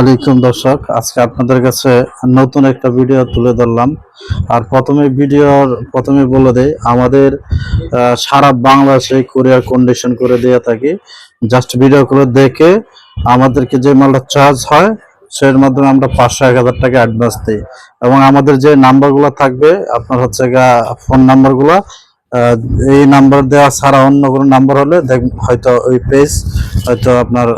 আলাইকুম দর্শক। আজকে আপনাদের কাছে নতুন একটা ভিডিও তুলে ধরলাম। আর প্রথমে ভিডিওর, প্রথমে বলে দেই, আমাদের সারা বাংলাদেশে কুরিয়ার কন্ডিশন করে দিয়ে থাকি। জাস্ট ভিডিওগুলো দেখে আমাদেরকে যে মালটা চার্জ হয় সেটার মাধ্যমে আমরা পাঁচশো, এক হাজার টাকা অ্যাডভান্স দিই। এবং আমাদের যে নাম্বারগুলো থাকবে, আপনার হচ্ছে ফোন নাম্বারগুলো এই নাম্বার দেওয়া ছাড়া অন্য কোনো নাম্বার হলে দেখ, হয়তো ওই পেজ হয়তো আপনার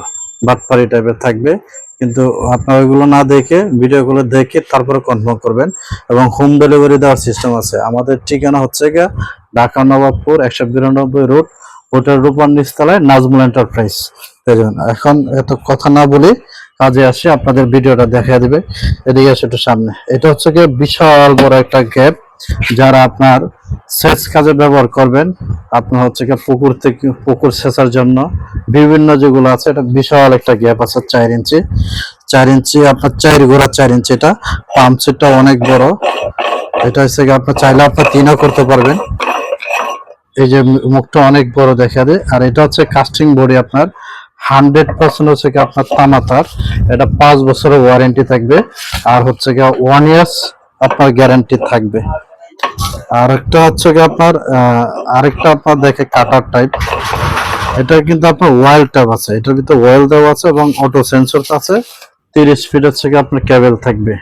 বাটপাড়ি টাইপের থাকবে। কিন্তু আপনার ওইগুলো না দেখে ভিডিওগুলো দেখে তারপরে কনফার্ম করবেন এবং হোম ডেলিভারি দেওয়ার সিস্টেম আছে। আমাদের ঠিকানা হচ্ছে গিয়ে ঢাকা নবাবপুর একশো বিরানব্বই রোড হোটেল রূপার নিচতলায় নাজমুল এন্টারপ্রাইজ এখন এত কথা না বলে কাজে আসে, আপনাদের ভিডিওটা দেখা দিবে। এদিকে আসে একটু সামনে। এটা হচ্ছে গিয়ে বিশাল বড় একটা গ্যাপ যারা আপনার সেচ কাজে ব্যবহার করবেন, আপনার হচ্ছে কি পুকুর থেকে, পুকুর সেচার জন্য বিভিন্ন যেগুলো আছে, এটা বিশাল একটা গ্যাপ আছে চার ইঞ্চি। চার ইঞ্চি আপনার চার গোড়া চার ইঞ্চি এটা। পাম্প সেটটা অনেক বড়। এটা হচ্ছে গিয়ে আপনার চাইলে আপনার তিনও করতে পারবেন। এই যে মুখটা অনেক বড় দেখা দেয়। আর এটা হচ্ছে কাস্টিং বডি আপনার। হান্ড্রেড পার্সেন্ট হচ্ছে কি আপনার তামাতার। এটা পাঁচ বছরের ওয়ারেন্টি থাকবে। আর হচ্ছে কি ওয়ান ইয়ার্স আপনার গ্যারান্টি থাকবে। আর একটা হচ্ছে কি আপনার আরেকটা আপনার দেখে কাটার টাইপ এটা কিন্তু আপনার ওয়েল ট্যাব আছে। এটার ভিতরে ওয়েল দেওয়া আছে এবং অটো সেন্সর আছে। তিরিশ ফিট হচ্ছে কি আপনার কেবল থাকবে।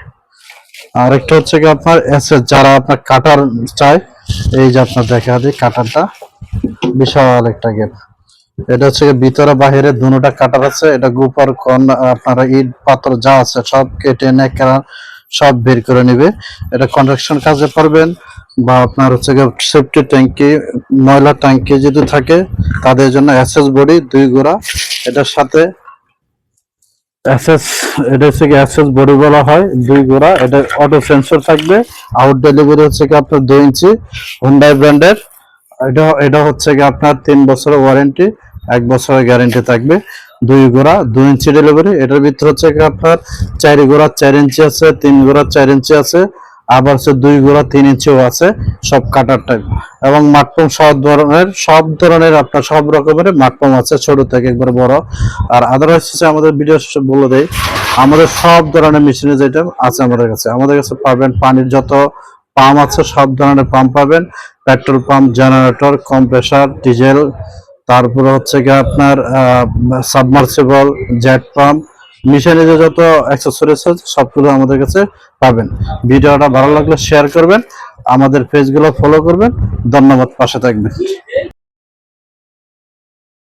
আর একটা হচ্ছে কি আপনার এসএস যারা আপনার কাটার চায়, এই যে আপনার দেখা দিই কাটারটা বিশাল একটা গেট এটা হচ্ছে ভিতরে বাহিরে দুটোটা কাটার আছে। এটা গোপার কন আপনার ইট পাথর যা আছে সব কেটে এনে কেনা সব বের করে নেবে। এটা কনস্ট্রাকশন কাজে পারবেন বা আপনার হচ্ছে সেফটি ট্যাঙ্কি ময়লা ট্যাঙ্কি যদি থাকে, তাদের জন্য এসএস বডি দুই গোড়া। এটার সাথে এসএস এটা হচ্ছে কি এসএস বডি বলা হয়, দুই গোড়া। এটা অটো সেন্সর থাকবে। আউট ডেলিভারি হচ্ছে কি আপনার দুই ইঞ্চি। হুন্ডাই ব্র্যান্ডের এটা এটা হচ্ছে কি আপনার তিন বছরের ওয়ারেন্টি এক বছরের গ্যারেন্টি থাকবে। দুই গোড়া, দুই ইঞ্চি ডেলিভারি এটার ভিতরে হচ্ছে আপনার চার গোড়া, চার ইঞ্চি আছে, তিন গোড়া, চার ইঞ্চি আছে, আবার হচ্ছে দুই গোড়া, তিন ইঞ্চিও আছে, সব কাটার টাইপ এবং মাটপম সব ধরনের সব ধরনের আপনার সব রকমের মাটপম আছে, ছোট থেকে একবার বড়। আর আদারওয়াইজ হচ্ছে আমাদের ভিডিও বলে দেই, আমাদের সব ধরনের মেশিনের যেটা আছে আমাদের কাছে। আমাদের কাছে পাবেন পানির যত পাম্প আছে, সব ধরনের পাম্প পাবেন। Petrol pump generator compressor diesel তারপরে হচ্ছে কি আপনার সাবমার্সিবল জেট পাম্প মিশনে যে যত অ্যাক্সেসরিজ আছে সবগুলো আমাদের কাছে পাবেন। ভিডিওটা ভালো লাগলে শেয়ার করবেন, আমাদের পেজগুলো ফলো করবেন। ধন্যবাদ, পাশে থাকবেন।